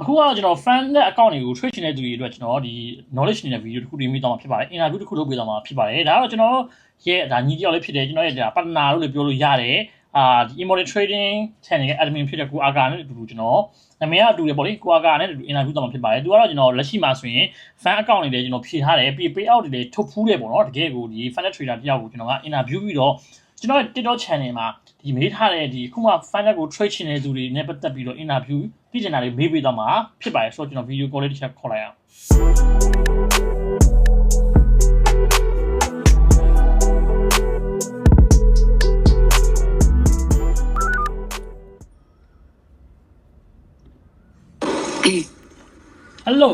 အခုကတော့ကျွန်တော် fan နဲ့ account တွေကို trade ချင်တဲ့သူတွေအတွက်ကျွန်တော်ဒီ knowledge နေတဲ့ video တစ်ခုတင်ပြသွားမှာဖြစ်ပါတယ် interview တစ်ခုလုပ်ပေးသွားမှာဖြစ်ပါတယ်ဒါကတော့ကျွန်တော်ရဲ့ဒါညီတယောက်လေးဖြစ်တယ်ကျွန်တော်ရဲ့ဒါ partner လို့လည်းပြောလို့ရတယ်အာဒီ immortal trading channel ရဲ့ admin ဖြစ်တဲ့ကိုအာကာနဲ့အတူတူကျွန်တော်နာမည်ကအတူတယ်ပေါ့လေကိုအာကာနဲ့အတူတူ interview သွားမှာဖြစ်ပါတယ်သူကတော့ကျွန်တော်လက်ရှိမှာဆိုရင် fan account တွေလည်းကျွန်တော်ဖြည့်ထားတယ်ပြီး pay out တွေလည်းထုတ်ဖူးတယ်ပေါ့နော်တကယ်ကိုဒီ fan trader တယောက်ကိုကျွန်တော်က interview ပြီးတော့ ကျွန်တော်ရဲ့ TikTok channel မှာဒီမေးထားတဲ့ဒီခုမှ fan ကို trade ချင်တဲ့သူတွေနဲ့ပတ်သက်ပြီးတော့ interview ပြည်ကျင်တာတွေမေးပေးသွားမှာဖြစ်ပါတယ်ဆိုတော့ကျွန်တော် video call လေးတစ်ချက်ခေါ်လိုက်အောင် ဟယ်လို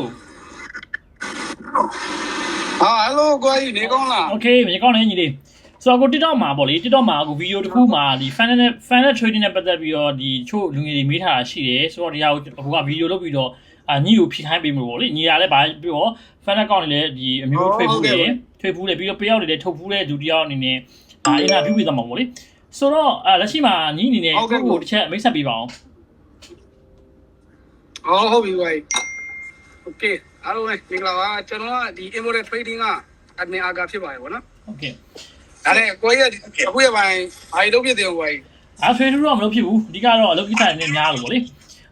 ဟာဟယ်လိုကိုကြီးနေကောင်းလား โอเคမြေကောင်းနေညီလေး ဆိုတော့ကို TikTok မှာပေါ့လေ TikTok မှာအခုဗီဒီယိုတစ်ခုမှာဒီ fan နဲ့ fan နဲ့ trading နဲ့ပတ်သက်ပြီးတော့ဒီချို့လူငယ်တွေမေးထားတာရှိတယ်ဆိုတော့ဒီဟာကိုအခုကဗီဒီယိုလုပ်ပြီးတော့အညီကိုဖြည့်ခိုင်းပေးမှာပေါ့လေညီရလည်းဗာပြီးတော့ fan account တွေလည်းဒီအမျိုးမျိုးထွေဖူးတယ်ထွေဖူးတယ်ပြီးတော့ပေးရောက်တွေလည်းထုတ်ဖူးတဲ့ဒုတိယအနေနဲ့ဗာအင်တာဗျူးပေးသွားမှာပေါ့လေဆိုတော့အလက်ရှိမှာညီအနေနဲ့ကိုကိုတစ်ချက်မိတ်ဆက်ပေးပါအောင်ဟုတ်ဟုတ်ပြီဝိုင်း okay အားလုံးလည်းမင်္ဂလာပါကျွန်တော်ကဒီ immodal trading က admin အာဂါဖြစ်ပါတယ်ဗောနော် okay ဒါနဲ့ကိုကြီးကအခုရပိုင်းဘာလို့ဖြစ်တယ်ကိုကြီးအား trade တော့မလုပ်ဖြစ်ဘူးအဓိကတော့အလုပ်ကိစ္စတွေနဲ့များလို့ပေါ့လေ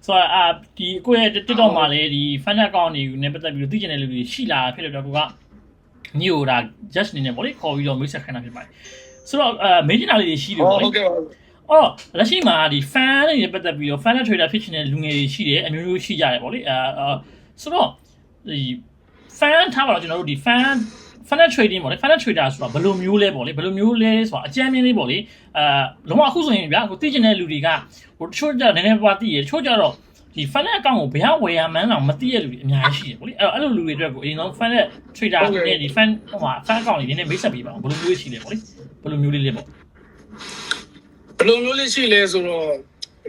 ဆိုတော့အာဒီကိုရဲ့ TikTok မှာလည်းဒီ fan account တွေနဲ့ပတ်သက်ပြီးတော့သိကျင်တဲ့လူတွေရှိလာဖြစ်လို့တော့ကိုကညို့ဒါ just နေနေပေါ့လေခေါ်ပြီးတော့မိတ်ဆက်ခိုင်းတာဖြစ်ပါတယ်ဆိုတော့အာမေးချင်တာလေးတွေရှိတယ်ပေါ့လေဟုတ်ကဲ့ပါအော်လက်ရှိမှာဒီ fan တွေနဲ့ပတ်သက်ပြီးတော့ fan trader ဖြစ်ချင်တဲ့လူငယ်တွေရှိတယ်အမျိုးမျိုးရှိကြတယ်ပေါ့လေအာအာဆိုတော့ဒီ fan ထားပါတော့ကျွန်တော်တို့ဒီ fan fan trading ပေါ့လေ fan trader ဆိုတာဘယ်လိုမျိုးလဲပေါ့လေဘယ်လိုမျိုးလဲဆိုတာအကြမ်းမြင်လေးပေါ့လေအာလုံးဝအခုဆိုရင်ဗျာကိုသိချင်တဲ့လူတွေကဟိုတချို့ကြနည်းနည်းပါးသိရတချို့ကြတော့ဒီ fan account ကိုဘယ်ဟာဝယ်ရမှန်းတော့မသိရလူတွေအများကြီးရှိတယ်ပေါ့လေအဲ့တော့အဲ့လိုလူတွေအတွက်ကိုအရင်ဆုံး fan trader နဲ့ဒီ fan ဟိုမှာ fan account တွေနည်းနည်းမိတ်ဆက်ပေးပါဦးဘယ်လိုမျိုးရှိလဲပေါ့လေဘယ်လိုမျိုးလေးလဲပေါ့ဘယ်လိုမျိုးလေးရှိလဲဆိုတော့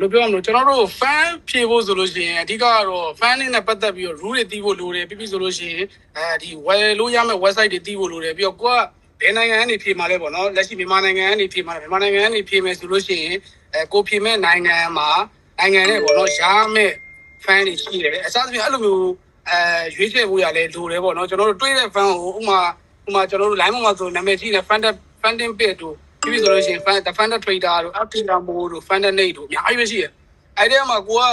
ဘယ်လိုပြောရမလဲကျွန်တော်တို့ fan ဖြည့်ဖို့ဆိုလို့ရှိရင်အဓိကကတော့ fan နဲ့ပတ်သက်ပြီးတော့ rule တွေသိဖို့လိုတယ်ပြီးပြီဆိုလို့ရှိရင်အဲဒီဝယ်လို့ရမယ့် website တွေသိဖို့လိုတယ်ပြီးတော့ကိုကဘယ်နိုင်ငံကနေဖြည့်မှာလဲပေါ့နော်လက်ရှိမြန်မာနိုင်ငံကနေဖြည့်မှာမြန်မာနိုင်ငံကနေဖြည့်မယ်ဆိုလို့ရှိရင်အဲကိုဖြည့်မဲ့နိုင်ငံမှာနိုင်ငံနဲ့ပေါ့နော်ရမယ့် fan တွေရှိတယ်အစားသဖြင့်အဲ့လိုမျိုးအဲရွေးချယ်ဖို့ရလဲလိုတယ်ပေါ့နော်ကျွန်တော်တို့တွေးတဲ့ fan ကိုဥမာဥမာကျွန်တော်တို့ line မှာဆိုနာမည်ကြီးတဲ့ fan funding page တို့ ပြီးပြီဆိုလို့ရှိရင် fan the fan trader တို့ active mode တို့ fan net တို့အများကြီးပဲရှိတယ်အဲ့ဒီမှာကိုက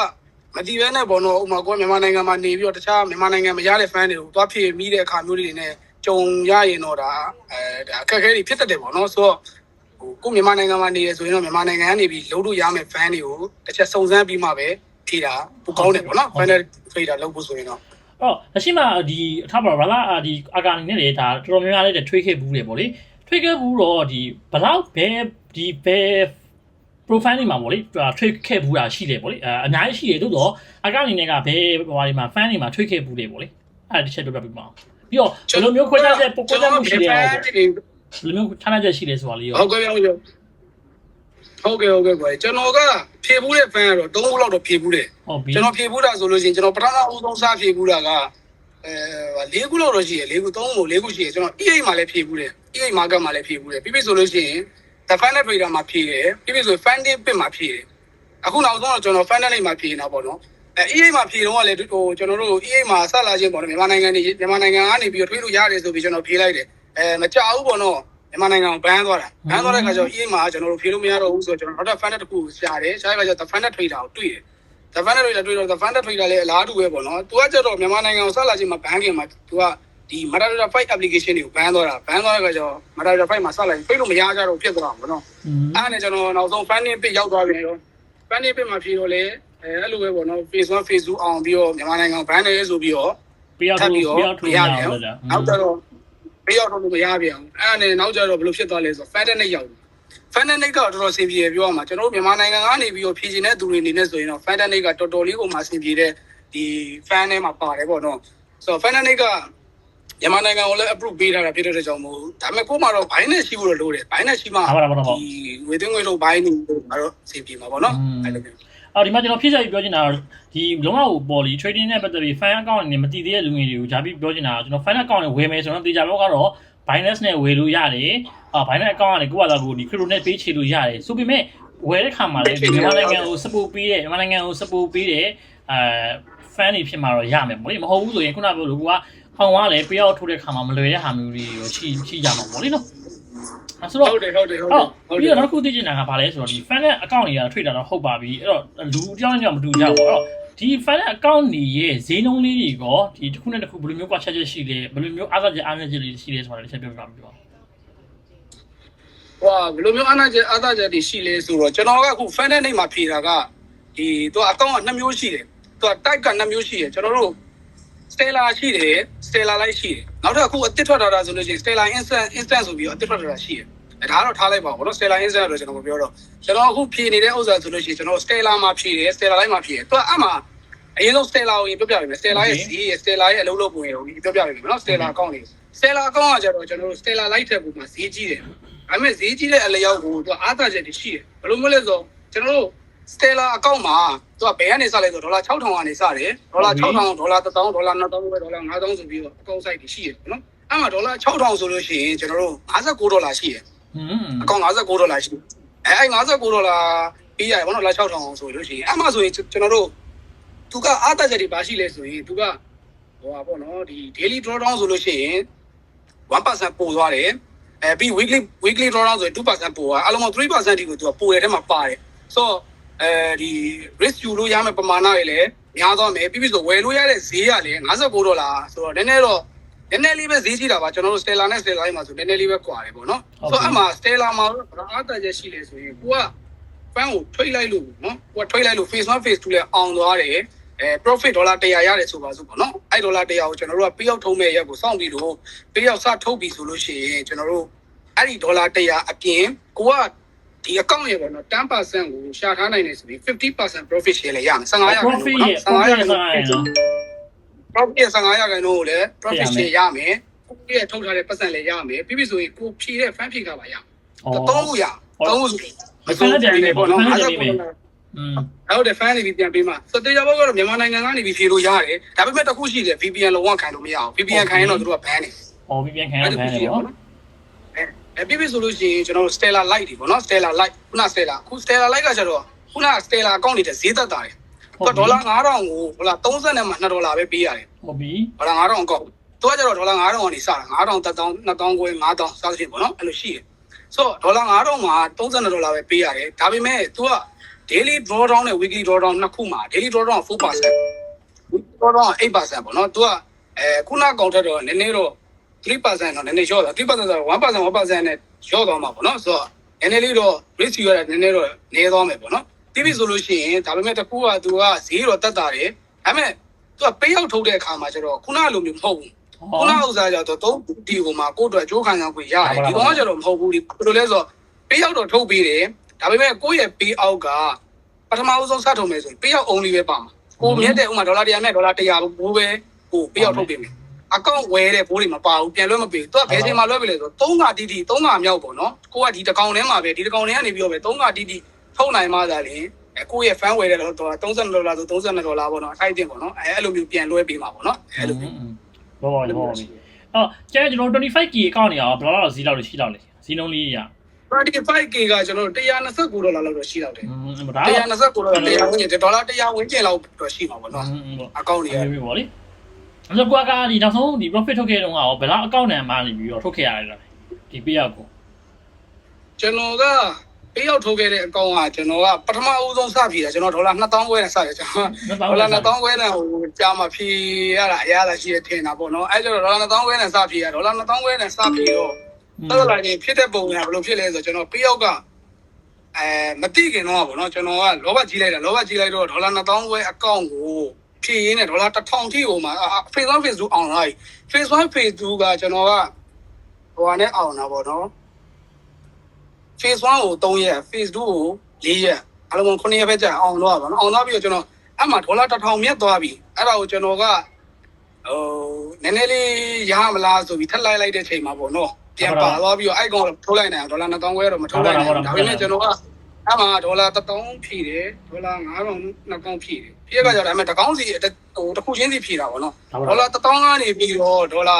မတည်ပဲနဲ့ပေါ့နော်ဥမာကိုကမြန်မာနိုင်ငံမှာနေပြီးတော့တခြားမြန်မာနိုင်ငံမရတဲ့ fan တွေကိုသွားဖြည့်မိတဲ့အခါမျိုးတွေနဲ့ကြုံရရင်တော့ဒါအဲဒါအခက်အခဲတွေဖြစ်တတ်တယ်ပေါ့နော်ဆိုတော့ဟိုကိုမြန်မာနိုင်ငံမှာနေရဆိုရင်တော့မြန်မာနိုင်ငံကနေပြီးလုံးလို့ရမယ့် fan တွေကိုတစ်ချက်စုံစမ်းပြီးမှပဲဖြည့်တာပိုကောင်းတယ်ပေါ့နော် fan trader လုပ်ဖို့ဆိုရင်တော့အော်လက်ရှိမှာဒီအထားပါဘာလာဒီအာကာနေနဲ့လေဒါတော်တော်များများလေးထွေးခဲ့ဘူးလေပေါ့လေ ထွေးခဲ့ဘူးတော့ဒီဘလောက်ဘဲဒီဘဲ profile တွေမှာပေါ့လေထွေးခဲ့ဘူးတာရှိတယ်ပေါ့လေအအများကြီးရှိတယ်သို့တော့အာကာအနေနဲ့ကဘဲဟိုဟာဒီမှာ fan တွေမှာထွေးခဲ့ဘူးတယ်ပေါ့လေအဲ့ဒါတစ်ချက်ပြောပြပြပါအောင်ပြီးတော့ဘယ်လိုမျိုးခွဲခြားချက်ပုံခွဲခြားမှုရှိတယ်အောင်ပေါ့ဘယ်လိုမျိုးခြားနာချက်ရှိတယ်ဆိုတာလေးရောဟုတ်ကဲ့ဟုတ်ကဲ့ဟုတ်ကဲ့ဟုတ်ကဲ့ကွာကျွန်တော်ကဖြေဘူးတဲ့ fan ကတော့၃ခုလောက်တော့ဖြေဘူးတယ်ဟုတ်ပြီကျွန်တော်ဖြေဘူးတာဆိုလို့ရှိရင်ကျွန်တော်ပထမအဦးဆုံးစားဖြေဘူးတာကအဲ၄ခုလောက်တော့ရှိတယ်၄ခု၃ခု၄ခုရှိတယ်ကျွန်တော် EA မှာလည်းဖြေဘူးတယ် EA market မှာလည်းဖြေဘူးတယ်ပြီးပြီဆိုလို့ရှိရင် the final trader မှာဖြေတယ်ပြီးပြီဆို funding pit မှာဖြေတယ်အခုနောက်ဆုံးတော့ကျွန်တော် final မှာဖြေနေတာပေါ့နော်အဲ EA မှာဖြေတော့ကလည်းဟိုကျွန်တော်တို့ EA မှာဆက်လာခြင်းပေါ့နော်မြန်မာနိုင်ငံနေမြန်မာနိုင်ငံကနေပြီးတော့ထွေးလို့ရတယ်ဆိုပြီးကျွန်တော်ဖြေလိုက်တယ်အဲမကြဘူးပေါ့နော်မြန်မာနိုင်ငံကိုဘန်းသွားတာဘန်းသွားတဲ့ခါကျတော့ EA မှာကျွန်တော်တို့ဖြေလို့မရတော့ဘူးဆိုတော့ကျွန်တော်နောက်ထပ် funding တစ်ခုရှာတယ်ရှာတဲ့ခါကျတော့ the final trader ကိုတွေ့တယ် the founder trader တွေ့တော့ the founder trader လည်းအလားတူပဲပေါ့နော်။ तू ကကျတော့မြန်မာနိုင်ငံကိုဆက်လာခြင်းမှာဘန်ကင်မှာ तू က ဒီ Metadata 5 application တွေကိုဘန်သွားတာဘန်သွားတဲ့အခါကျတော့ Metadata 5မှာဆက်လာရင်ဖိတ်လို့မရကြတော့ဖြစ်သွားမှာပေါ့နော်อืม။အဲ့ဒါနဲ့ကျွန်တော်နောက်ဆုံး funding page ရောက်သွားပြန်ရော funding page မှာဖြေတော့လေအဲအဲ့လိုပဲပေါ့နော် phase 1 phase 2အောင်ပြီးတော့မြန်မာနိုင်ငံကိုဘန်နေဆိုပြီးတော့ပြရောက်ထပ်ပြီးပြီးတော့တော့ပြရောက်မထွေးရရပြန်အောင်ဘူးလား။နောက်ကျတော့ပြရောက်တော့မရပြန်ဘူး။အဲ့ဒါနဲ့နောက်ကျတော့ဘယ်လိုဖြစ်သွားလဲဆိုတော့ funding နဲ့ရောက်တယ် Fantasy ကတော့တော်တော်ဆင်ပြေပြောရမှာကျွန်တော်တို့မြန်မာနိုင်ငံကနေပြီးတော့ဖြည့်ချင်တဲ့သူတွေအနေနဲ့ဆိုရင်တော့ Fantasy ကတော်တော်လေးကိုမှဆင်ပြေတဲ့ဒီ fan ထဲမှာပါတယ်ပေါ့နော်ဆိုတော့ Fantasy က မြန်မာနိုင်ငံကိုလည်း approve ပေးထားတာဖြစ်တဲ့ကြောင့်မို့ဒါပေမဲ့ကို့မှာတော့ဘိုင်းနဲ့ရှိဖို့တော့လိုတယ်ဘိုင်းနဲ့ရှိမှဟာပါပါပါပါဒီဝေသွင်းငွေလို့ဘိုင်းနေတော့ကတော့ဆင်ပြေမှာပေါ့နော်အဲ့လိုမျိုးအော်ဒီမှာကျွန်တော်ဖြည့်ချပြီးပြောချင်တာတော့ဒီလုံးဝပေါ်လီ trading နဲ့ပတ်သက်ပြီး fan account နဲ့မတည်သေးတဲ့လူငယ်တွေကိုဂျာပြီးပြောချင်တာကျွန်တော် fan account နဲ့ဝယ်မယ်ဆိုတော့တေချာဘောကတော့ Binance နဲ့ဝယ်လို့ရတယ်အာ Binance account ကနေကိုယ့်ဘာသာကိုဒီ crypto နဲ့ပေးချေလို့ရတယ်ဆိုပေမဲ့ဝယ်တဲ့ခါမှာလည်းဒီမြန်မာနိုင်ငံကို support ပေးတဲ့မြန်မာနိုင်ငံကို support ပေးတဲ့အဲ fan တွေဖြစ်မှာတော့ရမယ်ပေါ့လေမဟုတ်ဘူးဆိုရင်ခုနကပြောလို့က အောင်ကလည်းပေးအောင်ထိုးတဲ့ခါမှာမလွယ်တဲ့ဟာမျိုးတွေရောရှိရှိကြမှာပေါ့လေနော်အဲဆိုတော့ဟုတ်တယ်ဟုတ်တယ်ဟုတ်တအော်ယ်ဟုတ်တပြီးယ်တော့နောက်တစ်ခုသိချင်တာကဘာလဲဆိုတော့ဒီ fan ရဲ့ account တွေကထွေတာတော့ဟုတ်ပါပြီအဲ့တော့လူအကြောင်းကြောင့်မတူကြဘူးအဲ့တော့ဒီ fan ရဲ့ account တွေရဲ့ဈေးနှုန်းလေးတွေကောဒီတစ်ခုနဲ့တစ်ခုဘယ်လိုမျိုးကွာချက်ချက်ရှိလဲဘယ်လိုမျိုးအားသာချက်အားနည်းချက်လေးရှိလဲဆိုတာလည်းချက်ပြောပြပါမယ်ပြောဟွာဘယ်လိုမျိုးအနာကျအသာချက်တွေရှိလဲဆိုတော့ကျွန်တော်ကအခု fan တဲ့နေ့မှာဖြေတာကဒီသူအကောင့်ကနှစ်မျိုးရှိတယ်သူက type ကနှစ်မျိုးရှိတယ်ကျွန်တော်တို့ Stella ရှိတယ် Stella Light ရှိတယ်နောက်တစ်ခုအသစ်ထွက်လာတာဆိုလို့ရှိရင် Stella Instant Instant ဆိုပြီးတော့အသစ်ထွက်လာတာရှိတယ်အဲဒါကတော့ထားလိုက်ပါဘောနော် Stella Instant လို့ကျွန်တော်မပြောတော့ကျွန်တော်အခုဖြေနေတဲ့ဥစ္စာဆိုလို့ရှိရင်ကျွန်တော် Stella မှာဖြေတယ် Stella Light မှာဖြေတယ်သူကအမှအရင်ဆုံး Stella ကိုပြောပြပေးမယ် Stella ရဲ့စီး Stella ရဲ့အလုပ်လုပ်ပုံရကိုပြောပြပေးမယ်နော် Stella အကောင့်လေး Stella အကောင့်ကကျတော့ကျွန်တော်တို့ Stella Light ထက်ပုံမှာဈေးကြီးတယ်ဒါပေမဲ့ဈေးကြီးတဲ့အလျောက်ကိုသူကအားသာချက်တွေရှိတယ်ဘယ်လိုမျိုးလဲဆိုတော့ကျွန်တော်တို့ Stella အကောင့်မှာ သူကဘယ်ကနေစလဲဆိုဒေါ်လာ6000ကနေစတယ်ဒေါ်လာ6000ဒေါ်လာ1000ဒေါ်လာ2000ပဲဒေါ်လာ5000ဆိုပြီးတော့အကောင့် site တွေရှိတယ်နော်အဲ့မှာဒေါ်လာ6000ဆိုလို့ရှိရင်ကျွန်တော်တို့59ဒေါ်လာရှိတယ်ဟွန်းအကောင့်59ဒေါ်လာရှိတယ်အဲအဲ့59ဒေါ်လာပေးရတယ်ဘောနော်လာ6000ဆိုလို့ရှိရင်အဲ့မှာဆိုရင်ကျွန်တော်တို့သူကအားသာချက်တွေပါရှိလဲဆိုရင်သူကဟိုပါပေါ့နော်ဒီ daily drawdown ဆိုလို့ရှိရင်1%ပို့သွားတယ်အဲပြီး weekly weekly drawdown ဆိုရင်2%ပို့သွားအလုံးပေါင်း3%ဒီကိုသူကပို့ရတဲ့မှာပါတယ်ဆိုတော့ အဲဒီ risk ယူလို့ရမယ့်ပမာဏတွေလည်းများသွားမယ်ပြီးပြီဆိုဝယ်လို့ရတဲ့ဈေးကလည်း59ဒေါ်လာဆိုတော့နည်းနည်းတော့နည်းနည်းလေးပဲဈေးကြီးတာပါကျွန်တော်တို့ Stella နဲ့ Stella မှာဆိုနည်းနည်းလေးပဲကွာတယ်ပေါ့နော်ဆိုတော့အမှ Stella မှာတော့အားတန်ချက်ရှိလေဆိုရင်ကိုက fan ကိုထွိလိုက်လို့နော်ကိုကထွိလိုက်လို့ phase 1 phase 2လဲအောင်သွားတယ်အဲ profit ဒေါ်လာ100ရတယ်ဆိုပါစို့ပေါ့နော်အဲ့ဒေါ်လာ100ကိုကျွန်တော်တို့ကပေးရောက်ထုံးမဲ့ရက်ကိုစောင့်ပြီးတော့ပေးရောက်စထုတ်ပြီးဆိုလို့ရှိရင်ကျွန်တော်တို့အဲ့ဒီဒေါ်လာ100အပြင်ကိုက ဒီ account ရေပေါ့နော်10%ကိုရှာထားနိုင်တယ်ဆိုပြီး50% profit share လည်းရမယ်15ရာခိုင်နှုန်း profit ပေါ့ရဲ့နော် profit ရဲ့15ရာခိုင်နှုန်းဆိုင်နော် profit ရဲ့15ရာခိုင်နှုန်းကိုလည်း profit ရမယ် share ရမယ်ကိုယ့်ရဲ့ထုတ်ထားတဲ့ပတ်စံလည်းရမယ်ပြီးပြီဆိုရင်ကိုဖြည့်တဲ့ fan ဖြည့်ကပါရမယ်အော်သုံးခုရသုံးခုဆိုမဖန်တဲ့နေပေါ့နော်ဖန်တဲ့နေပဲอืมအဲ့တော့ fan နေပြီးပြန်ပေးမှာဆိုတေချာဘောကတော့မြန်မာနိုင်ငံကနေပြီးဖြေလို့ရတယ်ဒါပေမဲ့တစ်ခုရှိတယ် VPN လုံးဝခံလို့မရအောင် VPN ခံရင်တော့သူတို့က ban နေအော်ပြပြန်ခံရဖန်တယ်ပေါ့အဲ အဲပြီးပြီဆိုလို့ရှိရင်ကျွန်တော်တို့ Stella Light တွေပေါ့နော် Stella Light ခုန Stella ခု Stella Light ကကျတော့ခုန Stella အကောင့်တွေဈေးသက်တာတယ်သူကဒေါ်လာ9000ကိုဟိုလား30နဲ့မှ2ဒေါ်လာပဲပေးရတယ်ဟုတ်ပြီဒေါ်လာ9000အကောင့်သူကကျတော့ဒေါ်လာ9000ကနေစတာ9000 1000 2000ကို9000စသဖြင့်ပေါ့နော်အဲ့လိုရှိတယ်ဆိုတော့ဒေါ်လာ9000မှာ32ဒေါ်လာပဲပေးရတယ်ဒါပေမဲ့ तू က daily drawdown နဲ့ weekly drawdown နှစ်ခုမှာ daily drawdown 4% drawdown 8%ပေါ့နော် तू ကအဲခုနကောင်ထက်တော့နည်းနည်းတော့ 3%တော့နည်းနည်းလျော့တာ3%ဆိုတော့1% 1%နဲ့လျော့သွားမှာပေါ့နော်ဆိုတော့နည်းနည်းလေးတော့ risk ရတာနည်းနည်းတော့နည်းသွားမယ်ပေါ့နော်တိပြီဆိုလို့ရှိရင်ဒါပေမဲ့တစ်ခုက तू ကဈေးတော့တက်တာတယ်ဒါပေမဲ့ तू ကပေးရောက်ထုတ်တဲ့အခါမှာကျတော့ခုနလိုမျိုးမဟုတ်ဘူး ခုနဥစ္စာကြတော့သုံးဒီဟိုမှာကိုယ့်အတွက်အကျိုးခံစား권ရတယ်ဒီကောင်ကကျတော့မဟုတ်ဘူးဒီဘယ်လိုလဲဆိုတော့ပေးရောက်တော့ထုတ်ပေးတယ်ဒါပေမဲ့ကိုယ့်ရဲ့ပေးအောက်ကပထမဦးဆုံးစထုတ်မယ်ဆိုရင်ပေးရောက် only ပဲပါမှာကိုမြတ်တဲ့ဥမာဒေါ်လာ100နဲ့ဒေါ်လာ100ဘိုးပဲကိုပေးရောက်ထုတ်ပေးမယ် အကောင့်ဝဲတဲ့ဘိုးတွေမပါဘူးပြန်လွှဲမပေးဘူးသူကဘယ်ချိန်မှလွှဲပေးလဲဆိုတော့၃ကတီးတီး၃ကမြောက်ပေါ့နော်ကိုကဒီတကောင်ထဲမှာပဲဒီတကောင်ထဲကနေပြီးတော့ပဲ၃ကတီးတီးထုတ်နိုင်မှသာလေကိုရဲ့ fan ဝယ်တဲ့တော့30ဒေါ်လာဆို32ဒေါ်လာပေါ့နော်အဲ့တင်ပေါ့နော်အဲ့အဲ့လိုမျိုးပြန်လွှဲပေးမှာပေါ့နော်အဲ့လိုမျိုးဘောဘောဘောအော်ကျန်ကျွန်တော် 25k အကောင့်နေရအောင်ဘယ်လောက်လောက်ဈေးလောက်ရှိလောက်လဲဈေးနှုန်းလေးရ 25k ကကျွန်တော်129ဒေါ်လာလောက်တော့ရှိတော့တယ်129ဒေါ်လာ100ဝန်းကျင်ဒေါ်လာ100ဝန်းကျင်လောက်တော့ရှိမှာပေါ့နော်အကောင့်တွေရပြီပေါ့လေ အဲ့တော့ကွာကဒီနောက်ဆုံးဒီ profit ထုတ်ခဲ့တုန်းကရောဘယ်လောက်အကောင့်နံပါတ်နေပြီးတော့ထုတ်ခဲ့ရလဲဒီပေးရောက်ကိုကျွန်တော်ကပေးရောက်ထုတ်ခဲ့တဲ့အကောင့်ကကျွန်တော်ကပထမဦးဆုံးစဖြေတာကျွန်တော်ဒေါ်လာ2000ခွဲနဲ့စတယ်ကျွန်တော်ဒေါ်လာ2000ခွဲနဲ့ဟိုကြာမှဖြေရတာအရသာရှိရထင်တာပေါ့နော်အဲ့ကျတော့ဒေါ်လာ2000ခွဲနဲ့စဖြေရဒေါ်လာ2000ခွဲနဲ့စဖြေတော့တော်လာရင်ဖြစ်တဲ့ပုံကဘယ်လိုဖြစ်လဲဆိုတော့ကျွန်တော်ပေးရောက်ကအဲမတိခင်တော့ပေါ့နော်ကျွန်တော်ကလောဘကြီးလိုက်တာလောဘကြီးလိုက်တော့ဒေါ်လာ2000ခွဲအကောင့်ကို ဖြည့်ရင်းနဲ့ဒေါ်လာ1000ထိဟိုမှာ phase 1 phase 2အောင်လိုက် phase 1 phase 2ကကျွန်တော်ကဟိုဟာနဲ့အောင်တာပေါ့နော် phase 1ကို3ရက် phase 2ကို4ရက်အလုံး9ရက်ပဲကြာအောင်တော့ပါနော်အောင်တော့ပြီးတော့ကျွန်တော်အဲ့မှာဒေါ်လာ1000မြတ်သွားပြီအဲ့ဒါကိုကျွန်တော်ကဟိုနည်းနည်းလေးရမလားဆိုပြီးထက်လိုက်လိုက်တဲ့ချိန်မှာပေါ့နော်ပြန်ပါသွားပြီးတော့အဲ့ကောင်ထိုးလိုက်နိုင်အောင်ဒေါ်လာ2000ခွဲတော့မထိုးလိုက်နိုင်ဘူးဒါပေမဲ့ကျွန်တော်ကအဲ့မှာဒေါ်လာ1000ဖြည့်တယ်ဒေါ်လာ9000 2000ဖြည့်တယ် ဖြည့်ကကြတော့ဒါပေမဲ့တကောင်းစီဟိုတစ်ခုချင်းစီဖြည့်တာပေါ့နော်ဒေါ်လာ1000ကနေပြီးတော့ဒေါ်လာ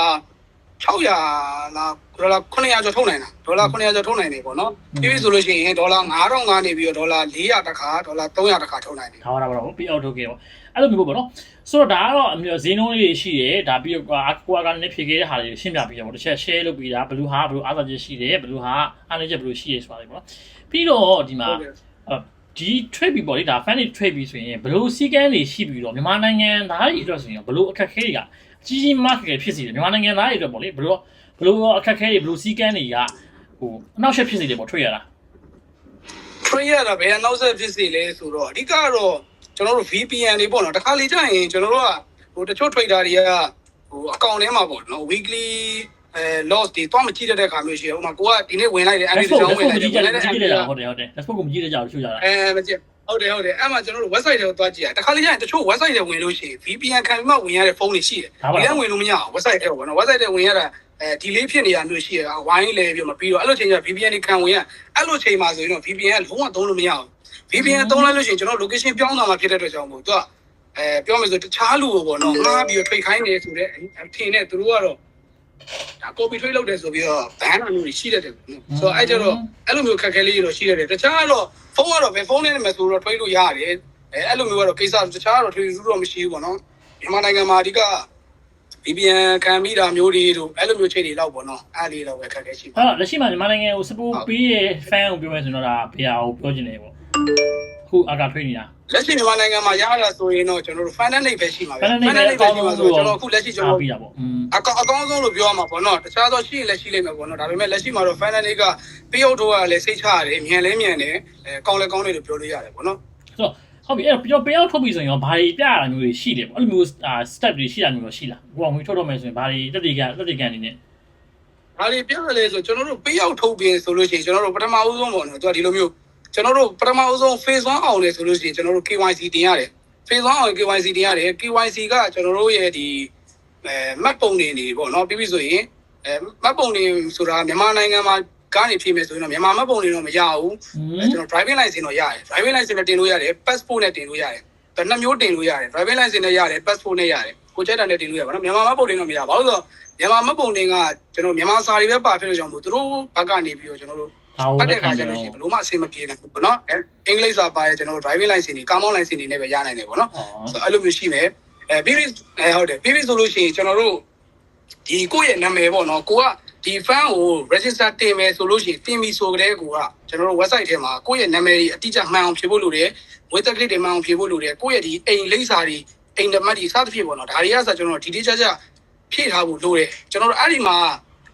600လားဒေါ်လာ900ကျော်ထုတ်နိုင်တာဒေါ်လာ900ကျော်ထုတ်နိုင်တယ်ပေါ့နော်ပြီးပြီဆိုလို့ရှိရင်ဒေါ်လာ9000ကနေပြီးတော့ဒေါ်လာ400တခါဒေါ်လာ300တခါထုတ်နိုင်တယ်ထားရတာပေါ့ပေးအောက်ထုတ်ခဲ့ပေါ့အဲ့လိုမျိုးပေါ့နော်ဆိုတော့ဒါကတော့အမျိုးဈေးနှုန်းလေးတွေရှိတယ်ဒါပြီးတော့အကွာကနေဖြေခဲ့တဲ့ဟာတွေရှင်းပြပေးရပေါ့တစ်ချက် share လုပ်ပြီးတာဘယ်လိုဟာဘယ်လိုအားသာချက်ရှိတယ်ဘယ်လိုဟာအားနည်းချက်ဘယ်လိုရှိရဲဆိုတာတွေပေါ့နော်ပြီးတော့ဒီမှာဟုတ်ကဲ့ ဒီ trade ပြီးပေါ့လေဒါ fan တွေ trade ပြီးဆိုရင်ဘယ်လိုစီကန်းတွေရှိပြီးတော့မြန်မာနိုင်ငံသားတွေအတွက်ဆိုရင်ဘယ်လိုအခက်အခဲတွေကအကြီးကြီးမားခဲဖြစ်စီတယ်မြန်မာနိုင်ငံသားတွေအတွက်ပေါ့လေဘယ်လိုဘယ်လိုအခက်အခဲတွေဘယ်လိုစီကန်းတွေကဟိုအနောက်ရှက်ဖြစ်စီတယ်ပေါ့ trade ရတာ trade ရတာဘယ်အနောက်ဆက်ဖြစ်စီလဲဆိုတော့အဓိကတော့ကျွန်တော်တို့ VPN တွေပေါ့နော်တခါလေကြာရင်ကျွန်တော်တို့ကဟိုတချို့ trader တွေကဟိုအကောင့်ထဲမှာပေါ့နော် weekly အဲ loss တွေတော့မကြည့်တတ်တဲ့ခါမျိုးရှိတယ်ဥပမာကိုကဒီနေ့ဝင်လိုက်တယ်အဲ့ဒီ let's တစ် go ကြောင်း let's ဝင် go လိုက်မတယ်ကြည့်ကြဝင်လိုက်မတဲ့ကြည့်ကြအဲ့ဟုတ်တယ်ဟုတ်တယ် let's go ကိုမကြည့်ကြဘူးရှုကြတာအဲမကြည့်ဟုတ်တယ်ဟုတ်တယ်အဲ့မှာကျွန်တော်တို့ website တွေကိုသွားကြည့်ရတခါလေကြာရင်တချို့ website တွေဝင်လို့ရှိရင် VPN ခံပြီးမှဝင်ရတဲ့ဖုန်းတွေရှိတယ်ဒီကဝင်လို့မရအောင် website တွေပေါ့နော် website တွေဝင်ရတာအဲ delay ဖြစ်နေရမျိုးရှိရဝိုင်းလေပြီးမပြီးတော့အဲ့လိုချိန်ကျ VPN တွေခံဝင်ရအဲ့လိုချိန်မှာဆိုရင်တော့ VPN ကလုံးဝသုံးလို့မရအောင် VPN သုံးလိုက်လို့ရှိရင်ကျွန်တော် location ပြောင်းသွားမှာဖြစ်တဲ့အတွက်ကြောင့်မို့သူကအဲပြောမယ်ဆိုတခြားလူကိုပေါ့နော်ငှားပြီးတော့ထိခိုင်းနေဆိုတဲ့အထင်နဲ့သူတို့ကတော့ ဒါ copy trade လုပ်တယ်ဆိုပြီးတော့ ban တာမျိုးတွေရှိတတ်တယ်ပေါ့နော်ဆိုတော့အဲ့ကျတော့အဲ့လိုမျိုးခက်ခဲလေးတွေတော့ရှိတတ်တယ်တခြားကတော့ဖုန်းကတော့ဘယ်ဖုန်းနဲ့မှဆိုတော့ trade လို့ရတယ်အဲအဲ့လိုမျိုးကတော့ကိစ္စတခြားကတော့ trade လို့တော့မရှိဘူးပေါ့နော်မြန်မာနိုင်ငံမှာအဓိက VPN ခံမိတာမျိုးတွေတို့အဲ့လိုမျိုးချိန်တွေတော့ပေါ့နော်အဲ့လေးတော့ပဲခက်ခဲရှိပါအဲ့တော့လက်ရှိမှာမြန်မာနိုင်ငံကို support ပေးရဲ့ fan ကိုပြောမယ်ဆိုတော့ဒါဘယ်ဟာကိုပြောချင်လဲပေါ့ခုအာက trade နေတာ လက်ရှိမြန်မာနိုင်ငံမှာရတာဆိုရင်တော့ကျွန်တော်တို့ fan net ပဲရှိမှာပဲ fan နဲ့လည်းအကောင်းဆုံးဆိုလို့ကျွန်တော်အခုလက်ရှိကျွန်အားတော်ပြီးတာပေါ့อืมအကောင်းအကောင်းဆုံးလို့ပြောရမှာပေါ့နော်တခြားသောရှိရင်လည်းရှိလိမ့်မယ်ပေါ့နော်ဒါပေမဲ့လက်ရှိမှာတော့ fan net ကပေးအောင်တော့လည်းစိတ်ချရတယ်မြန်လဲမြန်တယ်အဲကောင်းလဲကောင်းတယ်လို့ပြောလို့ရတယ်ပေါ့နော်ဆိုတော့ဟုတ်ပြီအဲ့တော့ပြောပေးအောင်ထုတ်ပြီဆိုရင်ရောဘာတွေပြရတာမျိုးတွေရှိတယ်ပေါ့အဲ့လိုမျိုး step တွေရှိတာမျိုးတော့ရှိလားကိုကငွေထုတ်တော့မယ်ဆိုရင်ဘာတွေတက်တေကတက်တေကန်အနေနဲ့ဒါလေးပြောရလဲဆိုကျွန်တော်တို့ပေးအောင်ထုတ်ပြင်ဆိုလို့ရှိရင်ကျွန်တော်တို့ပထမဦးဆုံးပေါ့နော်သူကဒီလိုမျိုး ကျွန်တော်တို့ပထမဦးဆုံး phase 1အောင်လေဆိုလို့ရှိရင်ကျွန်တော်တို့ KYC တင်ရတယ် phase 1အောင် KYC တင်ရတယ် KYC ကကျွန်တော်တို့ရဲ့ဒီအဲမတ်ပုံတွေနေပေါ့နော်ပြီးပြီဆိုရင်အဲမတ်ပုံတွေဆိုတာမြန်မာနိုင်ငံမှာကားနေဖြည့်မယ်ဆိုရင်တော့မြန်မာမတ်ပုံတွေတော့မရဘူးอืมအဲကျွန်တော် driving license တော့ရတယ် driving license နဲ့တင်လို့ရတယ် passport နဲ့တင်လို့ရတယ်ဒါနှစ်မျိုးတင်လို့ရတယ် driving license နဲ့ရတယ် passport နဲ့ရတယ်ကိုချက်တန်နဲ့တင်လို့ရပါတော့မြန်မာမတ်ပုံတွေတော့မရပါဘူးဆိုတော့မြန်မာမတ်ပုံတွေကကျွန်တော်မြန်မာစာတွေပဲပါဖြစ်လို့ကြောင့်မို့သူတို့ဘက်ကနေပြီးတော့ကျွန်တော်တို့ ဒါကိုပတ်လတဲ့က်ခါခံကျကြလို့တော့ရှိရင်ဘလို့မှအဆင်မပြေနိုင်ဘူးပေါ့နော်အဲအင်္ဂလိပ်စာပါရဲ့ကျွန်တော်တို့ driving license တွေကားမောင်း license တွေနဲ့ပဲရနိုင်တယ်ပေါ့နော်อ๋อဆိုတော့အဲ့လိုမျိုးရှိမယ်အဲပြီးပြီးအဲဟုတ်တယ်ပြီးပြီးဆိုလို့ရှိရင်ကျွန်တော်တို့ဒီကိုယ့်ရဲ့နာမည်ပေါ့နော်ကိုကဒီ fan ကို register တင်မယ်ဆိုလို့ရှိရင်တင်ပြီဆိုကြတဲ့ကိုကကျွန်တော်တို့ website ထဲမှာကိုယ့်ရဲ့နာမည်ကြီးအတိအကျမှန်အောင်ဖြည့်ဖို့လိုတယ်ဝေသက်ကလစ်တွေမှန်အောင်ဖြည့်ဖို့လိုတယ်ကိုယ့်ရဲ့ဒီအိမ်လိပ်စာတွေအိမ်နံပါတ်တွေစသဖြင့်ပေါ့နော်ဒါတွေကဆိုကျွန်တော်ဒီတိကျကျဖြည့်ထားဖို့လိုတယ်ကျွန်တော်တို့အဲ့ဒီမှာ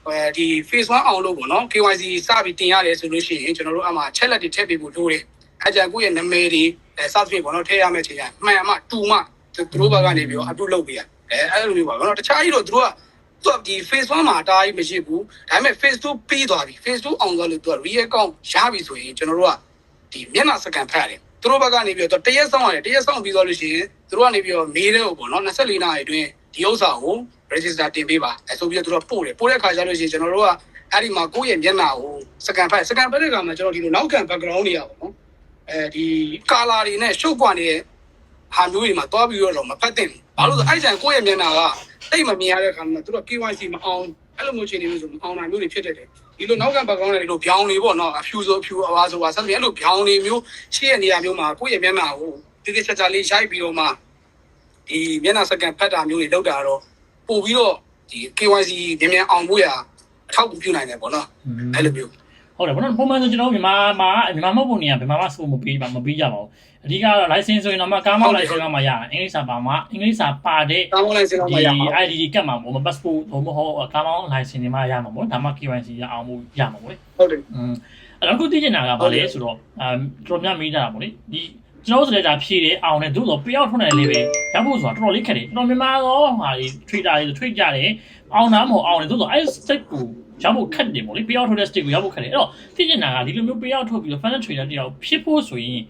အဲဒီ phase 1အောင်လို့ပေါ့နော် KYC စပြီးတင်ရတယ်ဆိုလို့ရှိရင်ကျွန်တော်တို့အမှ check လက်တွေထည့်ပေးဖို့လိုတယ်အဲကြကိုယ့်ရဲ့နာမည်တွေအဲစသဖြင့်ပေါ့နော်ထည့်ရမယ့်ချိန်ကျမှန်မှတူမှသူတို့ဘက်ကနေပြီးတော့ upload လုပ်ပေးရအဲအဲ့လိုမျိုးပါပေါ့နော်တခြားကြီးတော့သူတို့ကသူကဒီ phase 1မှာအတားကြီးမရှိဘူးဒါပေမဲ့ phase 2ပြီးသွားပြီ phase 2အောင်သွားလို့သူက real account ရပြီဆိုရင်ကျွန်တော်တို့ကဒီမျက်နှာစကန်ဖတ်ရတယ်သူတို့ဘက်ကနေပြီးတော့တရက်ဆောင်ရတယ်တရက်ဆောင်ပြီးသွားလို့ရှိရင်သူတို့ကနေပြီးတော့မေးတဲ့ဟိုပေါ့နော်24နာရီအတွင်းဒီဥစ္စာကို register တင်ပေးပါအဲဆိုပြီးတော့သူတို့ပို့တယ်ပို့တဲ့ခါကျလို့ရှိရင်ကျွန်တော်တို့ကအဲ့ဒီမှာကိုယ့်ရဲ့မျက်နှာကိုစကန်ဖတ်စကန်ဖတ်တဲ့ခါမှာကျွန်တော်ဒီလိုနောက်ခံ background တွေရပါတော့အဲဒီ color တွေနဲ့ရှုပ်ကွာနေတဲ့ဟာမျိုးတွေမှာတွားပြီးတော့မဖတ်သင့်ဘူးဘာလို့လဲဆိုအဲ့ကျန်ကိုယ့်ရဲ့မျက်နှာကတိတ်မမြင်ရတဲ့ခါမှာသူတို့ KYC မအောင်အဲ့လိုမျိုးချိန်နေလို့ဆိုမအောင်နိုင်မျိုးတွေဖြစ်တတ်တယ်ဒီလိုနောက်ကဘက်ကောင်းတဲ့ဒီလိုပြောင်းနေပေါ့နော်အဖြူဆိုအဖြူအဝါဆိုအဝါဆက်ပြီးအဲ့လိုပြောင်းနေမျိုးရှိတဲ့နေရာမျိုးမှာကိုယ့်ရဲ့မျက်နှာကိုတိတိကျကျလေးရိုက်ပြီးတော့မှဒီမျက်နှာစကန်ဖတ်တာမျိုးတွေလောက်တာတော့ ပို့ပြီးတော့ဒီ KYC မြန်မြန်အောင်ဖို့ရအထောက်အကူပြုနိုင်တယ်ပေါ့နော်အဲ့လိုမျိုးဟုတ်တယ်ဘာလို့ပုံမှန်ဆိုကျွန်တော်မြန်မာမှာမြန်မာမဟုတ်ပုံနေရဘယ်မှာမှစပို့မပေးပါမပေးကြပါဘူးအဓိကတော့ license ဆိုရင်တော့မှကားမောင်း license ကမှရအင်္ဂလိပ်စာပါမှအင်္ဂလိပ်စာပါတဲ့တောင်းလိုက်စတော့မဒီရအောင် ID ကတ်မှာပေါ့မ passport ဟိုမဟုတ်ကားမောင်း license တွေမှရမှာပေါ့ဒါမှ KYC ရအောင်မှုရမှာပေါ့လေဟုတ်တယ်อืมအဲ့တော့ခုသိချင်တာကဘာလဲဆိုတော့အမ်တော်များမေးကြတာပေါ့လေဒီ ကျွန်တော်တို့ဆိုတဲ့ဒါဖြည့်တယ်အောင်တယ်သို့တော့ပေးအောင်ထွန်းတယ်လေးပဲရဖို့ဆိုတာတော်တော်လေးခက်တယ်တော်များများတော့ဟာဒီ trader တွေ trade ကြတယ်အောင်နာမဟုတ်အောင်တယ်သို့တော့အဲ့ step ကိုရဖို့ခက်တယ်ပေါ့လေပေးအောင်ထုတ်တဲ့ step ကိုရဖို့ခက်တယ်အဲ့တော့သိချင်တာကဒီလိုမျိုးပေးအောင်ထုတ်ပြီးတော့ final trader တယောက်ဖြစ်ဖို့ဆိုရင်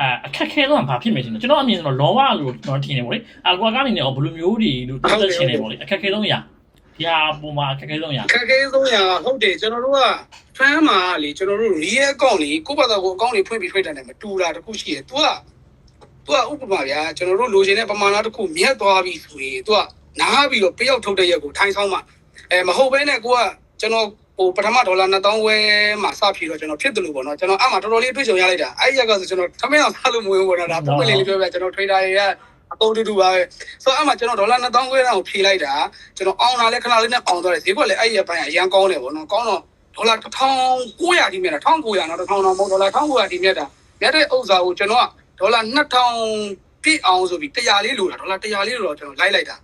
အာအခက်ခဲတော့ဘာဖြစ်မယ်ရှင်ကျွန်တော်အမြင်ဆိုတော့လောဘလို့ကျွန်တော်ထင်တယ်ပေါ့လေအကွာကနေနေတော့ဘယ်လိုမျိုးတွေလို့တွက်သက်ရှင်နေပေါ့လေအခက်ခဲဆုံးရ ဒီဟာပုံမှာအခက်ခဲဆုံးရ ခက်ခဲဆုံးရဟုတ်တယ်ကျွန်တော်တို့က fan မှာလေကျွန်တော်တို့ real account လေကိုယ့်ဘာသာကို account လေးဖွင့်ပြီး trade တယ်မတူတာတခုရှိတယ်။ तू က तू ကဥပမာဗျာကျွန်တော်တို့လိုချင်တဲ့ပမာဏတစ်ခုမြတ်သွားပြီဆိုရင် तू ကနားပြီးတော့ပေးရောက်ထုတ်တဲ့ရက်ကိုထိုင်းဆောင်မှာအဲမဟုတ်ဘဲနဲ့ကိုကကျွန်တော်ဟိုပထမဒေါ်လာ2000ဝဲမှာစဖြည့်တော့ကျွန်တော်ဖြစ်တယ်လို့ပေါ့နော်ကျွန်တော်အမှတော်တော်လေးတွေ့ကြုံရလိုက်တာအဲ့ဒီရက်ကဆိုကျွန်တော်သမင်းအောင်စားလို့မဝင်ဘူးပေါ့နော်ဒါပုံမှန်လေးလေးပြောပြကျွန်တော် trader တွေက အအကုန်တူတူပါပဲဆိုတော့အဲ့မှာကျွန်တော်ဒေါ်လာ2000ခွဲတောင်ဖြေလိုက်တာကျွန်တော်အောင်တာလဲခဏလေးနဲ့အောင်သွားတယ်ဈေးကွက်လည်းအဲ့ရပိုင်းအရန်ကောင်းတယ်ဗောနော်ကောင်းတော့ဒေါ်လာ1900ဒီမြတ်တာ1900နော်1000တော့မဟုတ်ဒေါ်လာ1900ဒီမြတ်တာမြတ်တဲ့ဥစ္စာကိုကျွန်တော်ကဒေါ်လာ2000ပြည့်အောင်ဆိုပြီး100လေးလိုတာဒေါ်လာ100လေးလိုတော့ကျွန်တော်လိုက်လိုက်တာ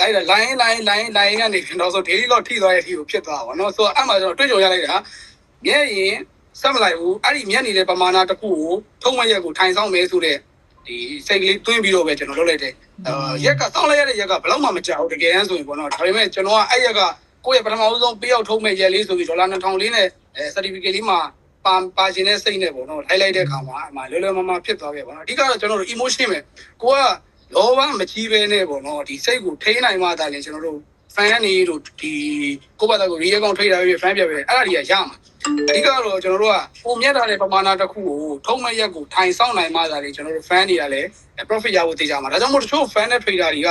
လိုက်တာ line line line line ကနေကျွန်တော်ဆို daily တော့ထိသွားရဲ့အထိကိုဖြစ်သွားတာဗောနော်ဆိုတော့အဲ့မှာကျွန်တော်တွေ့ကြုံရလိုက်တာမြဲရင်ဆက်မလိုက်ဘူးအဲ့ဒီမြက်နေတဲ့ပမာဏတစ်ခုကိုထုံးမရက်ကိုထိုင်ဆောင်မယ်ဆိုတဲ့ ဒီစိတ်ကလေးတွင်းပြီးတော့ပဲကျွန်တော်လုပ်လိုက်တယ်အာရက်ကစောင်းလိုက်ရတဲ့ရက်ကဘယ်တော့မှမကြောက်ဘူးတကယ်တမ်းဆိုရင်ပေါ့နော်ဒါပေမဲ့ကျွန်တော်ကအဲ့ရက်ကကိုယ့်ရဲ့ပထမဦးဆုံးပေးရောက်ထုံးမဲ့ရက်လေးဆိုပြီးဒေါ်လာ2000လေးနဲ့အဲ certificate လေးမှာပါပါရှင်တဲ့စိတ်နဲ့ပေါ့နော်ထိုင်လိုက်တဲ့ခါမှာအမှလွယ်လွယ်မမဖြစ်သွားခဲ့ပေါ့နော်အဓိကတော့ကျွန်တော်တို့ emotion ပဲကိုကလောဘမကြီးပဲနဲ့ပေါ့နော်ဒီစိတ်ကိုထိန်းနိုင်မှသာလေကျွန်တော်တို့ fan နေတို့ဒီကိုယ့်ဘာသာကို real account ထိတာပဲ fan ပြပဲအဲ့ဒါတွေကရမှာ အဓိကတော့ကျွန်တော်တို့ကပုံမြတ်တာတဲ့ပမာဏတစ်ခုကိုထုံးမဲ့ရက်ကိုထိုင်ဆောင်နိုင်မှသာလေကျွန်တော်တို့ fan တွေကလည်း profit ရဖို့သိကြမှာဒါကြောင့်မို့တချို့ fan နဲ့ trader တွေက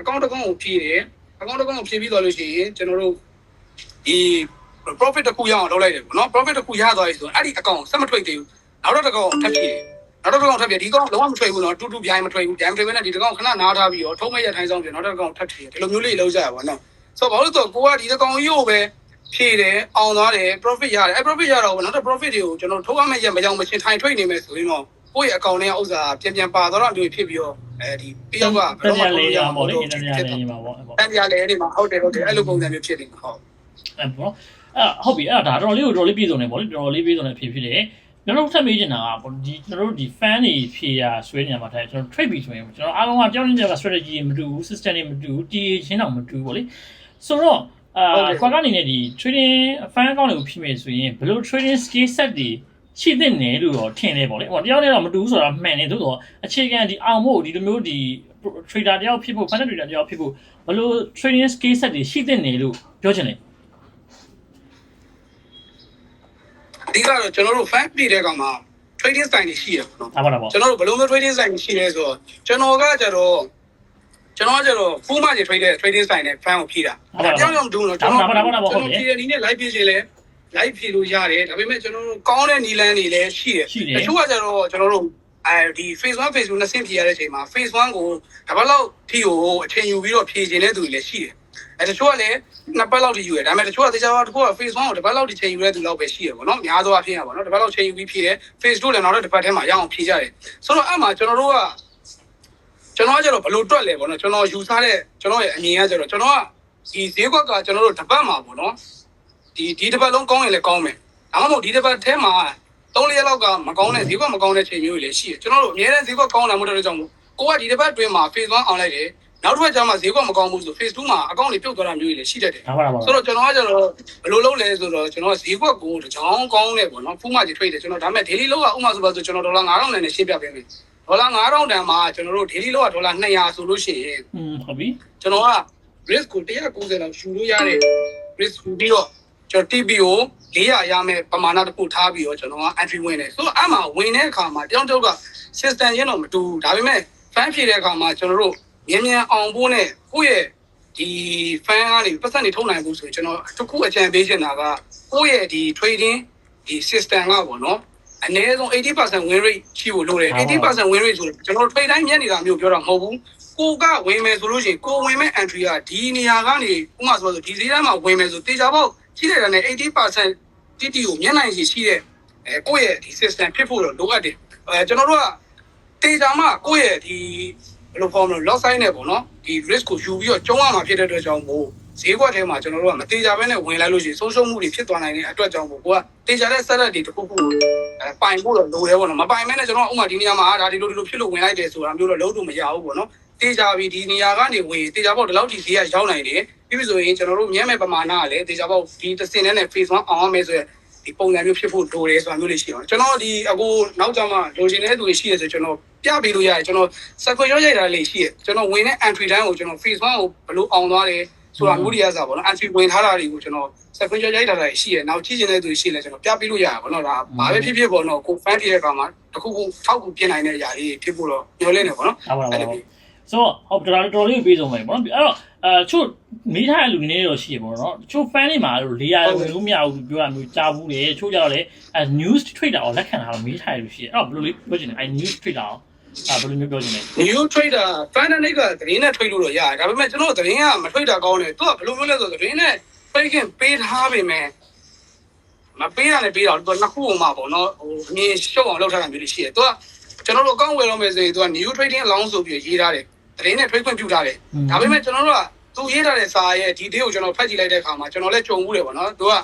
account တစ်ခုကိုဖြည့်တယ် account တစ်ခုကိုဖြည့်ပြီးသွားလို့ရှိရင်ကျွန်တော်တို့ဒီ profit တစ်ခုရအောင်လုပ်လိုက်တယ်ပေါ့နော် profit တစ်ခုရသွားပြီဆိုရင်အဲ့ဒီ account ဆက်မထွက်သေးဘူးနောက်တော့တစ်ကောင်ထပ်ဖြည့်တယ်နောက်တော့တစ်ကောင်ထပ်ဖြည့်ဒီကောင်လုံးဝမထွက်ဘူးနော်တူတူပြိုင်မထွက်ဘူး damn trade နဲ့ဒီတစ်ကောင်ခဏနားထားပြီးတော့ထုံးမဲ့ရထိုင်းဆောင်ပြီးနောက်တော့တစ်ကောင်ထပ်ဖြည့်တယ်ဒီလိုမျိုးလေးလုပ်ကြရပါတော့ဆိုတော့ဘာလို့လဲဆိုတော့ကိုကဒီတစ်ကောင်ကြီးကိုပဲ ဖြည့်တယ်အောင်သွားတယ် profit ရတယ်အဲ့ profit ရတော့နောက်တော့ profit တွေကိုကျွန်တော်ထုတ်ရမယ့်ရမကြောင်မချင်းထိုင်ထွက်နေမယ်ဆိုရင်တော့ကိုယ့်ရဲ့ account နဲ့ဥစ္စာပြန်ပြန်ပါတော့မျိုးဖြစ်ပြီးတော့အဲဒီပြရောက်ကတန်ရလေးရပါလေတန်ရလေးပါပေါ့ပေါ့တန်ကြလေဒီမှာဟုတ်တယ်ဟုတ်တယ်အဲ့လိုပုံစံမျိုးဖြစ်နေမှာဟုတ်အဲ့ပေါ့အဲ့ဟုတ်ပြီအဲ့ဒါတော်တော်လေးကိုတော်တော်လေးပြည်စုံနေပေါ့လေတော်တော်လေးပြည်စုံနေဖြစ်ဖြစ်တယ်ကျွန်တော်တို့ထပ်မေးချင်တာကဒီကျွန်တော်တို့ဒီ fan တွေဖြေရဆွဲနေမှာထားကျွန်တော် trade ပြီးဆိုရင်ကျွန်တော်အားလုံးကကြောင်းနေတဲ့ strategy မတူဘူး system တွေမတူဘူးတည်ချင်းတော့မတူဘူးပေါ့လေဆိုတော့ အာခွာကနေနဲ့ဒီ trading fan account တွေကိုဖြည့်မယ်ဆိုရင်ဘယ်လို trading skill set တွေရှိတဲ့နယ်လို့တော့ထင်တယ်ပေါ့လေဟိုတယောက်နဲ့တော့မတူဘူးဆိုတာမှန်တယ်သို့တော့အခြေခံဒီအောင်ဖို့ဒီလိုမျိုးဒီ trader တယောက်ဖြစ်ဖို့ fan trader တယောက်ဖြစ်ဖို့ဘယ်လို trading skill set တွေရှိတဲ့နယ်လို့ပြောချင်တယ်အဓိကတော့ကျွန်တော်တို့ fan ပြတဲ့ကောင်မှာ trading style တွေရှိရပါတော့ဒါပါတော့ပေါ့ကျွန်တော်တို့ဘယ်လိုမျိုး trading style ရှိလဲဆိုတော့ကျွန်တော်ကကြတော့ ကျွန်တော်ကကြတော့ full market trade တဲ့ trading style နဲ့ fan ကိုဖြည့်တာကြောင်ကြောင်ဒူးတော့ကျွန်တော်ကျွန်တော်ဖြည့်တဲ့နည်းနဲ့ live ဖြည့်ခြင်းလဲ live ဖြည့်လို့ရတယ်ဒါပေမဲ့ကျွန်တော်တို့ကောင်းတဲ့နီလန်းတွေလည်းရှိတယ်ရှိတယ်တချို့ကကြတော့ကျွန်တော်တို့အဲဒီ phase 1 phase 2နဲ့ဆင့်ဖြည့်ရတဲ့အချိန်မှာ phase 1ကိုတပတ်လောက်ထိကိုအချိန်ယူပြီးတော့ဖြည့်ခြင်းတဲ့သူတွေလည်းရှိတယ်အဲတချို့ကလည်းနှစ်ပတ်လောက်ထိယူရဒါပေမဲ့တချို့ကတေချာတချို့က phase 1ကိုတပတ်လောက်ထိချိန်ယူရတဲ့သူလောက်ပဲရှိရပေါ့နော်များသောအားဖြင့်ပါနော်တပတ်လောက်ချိန်ယူပြီးဖြည့်တယ် phase 2လည်းနောက်တော့တစ်ပတ်ထဲမှာရအောင်ဖြည့်ကြတယ်ဆိုတော့အဲ့မှာကျွန်တော်တို့က ကျွန်တော်ကကျတော့ဘယ်လိုတွက်လဲပေါ့နော်ကျွန်တော်ယူဆတဲ့ကျွန်တော်ရဲ့အမြင်ကကျတော့ကျွန်တော်ကဒီဈေးကွက်ကကျွန်တော်တို့တစ်ပတ်မှာပေါ့နော်ဒီဒီတစ်ပတ်လုံးကောင်းရင်လည်းကောင်းမယ်ဒါမှမဟုတ်ဒီတစ်ပတ်ထဲမှာသုံးလေးရက်လောက်ကမကောင်းတဲ့ဈေးကွက်မကောင်းတဲ့ချိန်မျိုးတွေလည်းရှိတယ်ကျွန်တော်တို့အများနဲ့ဈေးကွက်ကောင်းလာမှုတဲ့ကြောင့်ကိုကဒီတစ်ပတ်အတွင်းမှာ phase 1အောင်လိုက်တယ်နောက်တစ်ပတ်ကျမှဈေးကွက်မကောင်းဘူးဆို phase 2မှာအကောင့်တွေပြုတ်သွားတာမျိုးတွေလည်းရှိတတ်တယ်ဒါပါတော့ပေါ့ဆိုတော့ကျွန်တော်ကကျွန်တော်ဘယ်လိုလုပ်လဲဆိုတော့ကျွန်တော်ဈေးကွက်ကိုတကြောင်ကောင်းတယ်ပေါ့နော်ဖူးမကြီး trade တယ်ကျွန်တော်ဒါပေမဲ့ daily လောကဥမာဆိုပါဆိုကျွန်တော်ဒေါ်လာ9000နဲ့ရှင်းပြပေးမယ် ဒေါ်လာ9000တန်မှာကျွန်တော်တို့ daily လောကဒေါ်လာ200ဆိုလို့ရှိရင်อืมဟုတ်ပြီကျွန်တော်က risk ကို190လောက်ယူလို့ရတဲ့ risk ယူပြီးတော့ကျွန်တော် TP ကို400ရမယ်ပမာဏတစ်ခုထားပြီးတော့ကျွန်တော်က entry ဝင်တယ်ဆိုတော့အမှဝင်တဲ့အခါမှာတယောက်တယောက်က system ရင်းတော့မတူဘူးဒါပေမဲ့ fan ဖြည့်တဲ့အခါမှာကျွန်တော်တို့မြန်မြန်အောင်ဖို့နဲ့ကိုယ့်ရဲ့ဒီ fan ကနေပတ်သက်နေထုတ်နိုင်ဖို့ဆိုရင်ကျွန်တော်တစ်ခုအကြံပေးချင်တာကကိုယ့်ရဲ့ဒီ trading ဒီ system ကပေါ့နော် အနည်းဆုံး80% win rate ရှိဖို့လိုတယ်80% win rate ဆိုတော့ကျွန်တော်တို့ trade တိုင်းမြက်နေတာမျိုးပြောတာမဟုတ်ဘူးကိုကဝင်မယ်ဆိုလို့ရှိရင်ကိုဝင်မဲ့ entry ကဒီနေရာကနေဥပမာဆိုလို့ဒီဈေးထဲမှာဝင်မယ်ဆိုတေချာပေါက်ရှိတဲ့တဲ့80% TT ကိုမျက်နှာရှိရှိတဲ့အဲကိုယ့်ရဲ့ဒီ system ဖြစ်ဖို့တော့လိုအပ်တယ်အဲကျွန်တော်တို့ကတေချာမှကိုယ့်ရဲ့ဒီဘယ်လိုဖော်မလဲ loss sign နဲ့ပေါ့နော်ဒီ risk ကိုယူပြီးတော့ကျုံးရမှာဖြစ်တဲ့အတွက်ကြောင့်မို့ ဈေးကွက်ထဲမှာကျွန်တော်တို့ကမတေချာဘဲနဲ့ဝင်လိုက်လို့ရှိရင်ဆုံးရှုံးမှုတွေဖြစ်သွားနိုင်တဲ့အတွက်ကြောင့်မို့ကိုကတေချာတဲ့ setup တွေတစ်ခုခုအဲပိုင်ဖို့တော့လိုတယ်ပေါ့နော်မပိုင်မဲနဲ့ကျွန်တော်ဥမာဒီနေရာမှာဒါဒီလိုဒီလိုဖြစ်လို့ဝင်လိုက်တယ်ဆိုတာမျိုးတော့လုံးဝမရဘူးပေါ့နော်တေချာပြီးဒီနေရာကနေဝင်တေချာပေါ့ဒီလောက်ထိဈေးကရောက်နိုင်တယ်ပြီးပြီဆိုရင်ကျွန်တော်တို့မြဲမဲ့ပမာဏကလည်းတေချာပေါ့ဒီတစ်စင်နဲ့ phase 1အောင်ရမယ်ဆိုရင်ဒီပုံစံမျိုးဖြစ်ဖို့လိုတယ်ဆိုတာမျိုးလေးရှိအောင်ကျွန်တော်ဒီအခုနောက်ကြမှာလိုချင်တဲ့သူတွေရှိရဆိုကျွန်တော်ပြပေးလို့ရတယ်ကျွန်တော် circle ရောရိုက်တာလေးရှိရကျွန်တော်ဝင်တဲ့ entry တိုင်းကိုကျွန်တော် phase 1ကိုဘယ်လိုအောင်သွားတယ် ဆိုတာမျိုးတွေရစားပေါ့နော် entry ဝင်ထားတာတွေကိုကျွန်တော် circle ရောရိုက်တာလေးရှိရနောက်ကြည့်ချင်တဲ့သူတွေရှိလဲကျွန်တော်ပြပေးလို့ရတာပေါ့နော်ဒါဘာပဲဖြစ်ဖြစ်ပေါ့နော်ကို fan ဖြစ်တဲ့ကောင်မှာတခုခုထောက်ကူပြင်နိုင်တဲ့အရာလေးဖြစ်ဖို့တော့ညှော်လင့်နေပေါ့နော်ဒါပါတော့ပေါ့ဆိုတော့ဟုတ်တော်တော်တော်လေးပြေးဆုံးမယ်ပေါ့နော်အဲ့တော့အဲချို့မိထားတဲ့လူနေနေတော့ရှိရပေါ့နော်ချို့ fan တွေမှာလေယာဝင်လို့မရဘူးပြောရမျိုးကြားဘူးလေချို့ကြတော့လေအဲ news trader ကိုလက်ခံတာတော့မိထားရလို့ရှိရအဲ့တော့ဘယ်လိုလေးပြောချင်လဲအဲ news trader ကို အာဘယ်လိုမျိုးပြောချင်လဲ new trader fan နဲ့ကသတင်းနဲ့ trade လို့တော့ရတယ်ဒါပေမဲ့ကျွန်တော်သတင်းကမ trade တာကောင်းတယ်သူကဘယ်လိုမျိုးလဲဆိုတော့သတင်းနဲ့ fake ခင်ပေးထားပေမဲ့မပေးရနဲ့ပေးတော့သူကနှစ်ခုမှပေါ့နော်ဟိုအမြင်ရှုပ်အောင်လုပ်ထားတာမျိုးတွေရှိတယ်သူကကျွန်တော်တို့အကောင့်ဝယ်တော့မယ်ဆိုရင်သူက new trading allowance ဆိုပြီးရေးထားတယ်သတင်းနဲ့ trade ခွင့်ပြုထားတယ်ဒါပေမဲ့ကျွန်တော်တို့ကသူရေးထားတဲ့စာရဲ့ဒီ day ကိုကျွန်တော်ဖတ်ကြည့်လိုက်တဲ့အခါမှာကျွန်တော်လည်းကြုံမှုတယ်ပေါ့နော်သူက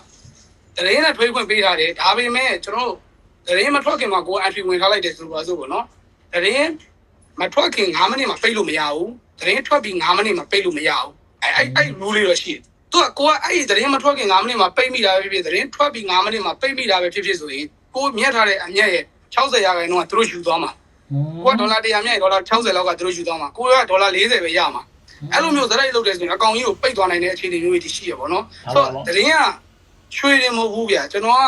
သတင်းနဲ့ trade ခွင့်ပေးထားတယ်ဒါပေမဲ့ကျွန်တော်တို့သတင်းမထွက်ခင်မှာကို entry ဝင်ထားလိုက်တယ်ဆိုပါစို့ပေါ့နော် သတင်းမထွက်ခင်9မိနစ်မှာပိတ်လို့မရဘူးသတင်းထွက်ပြီး9မိနစ်မှာပိတ်လို့မရဘူးအဲအဲအဲ rule လေးတော့ရှိတယ်သူကကိုကအဲ့ဒီသတင်းမထွက်ခင်9မိနစ်မှာပိတ်မိတာပဲဖြစ်ဖြစ်သတင်းထွက်ပြီး9မိနစ်မှာပိတ်မိတာပဲဖြစ်ဖြစ်ဆိုရင်ကိုမြတ်ထားတဲ့အမြတ်ရဲ့60ရာခိုင်နှုန်းကသူတို့ယူသွားမှာကိုကဒေါ်လာ100မြတ်ဒေါ်လာ60လောက်ကသူတို့ယူသွားမှာကိုကဒေါ်လာ40ပဲရမှာအဲ့လိုမျိုးသရိုက်လုပ်တယ်ဆိုရင်အကောင်ကြီးကိုပိတ်သွားနိုင်တဲ့အခြေအနေမျိုးတွေရှိရပါတော့ဆိုတော့သတင်းကရွှေတယ်မဟုတ်ဘူးဗျာကျွန်တော်က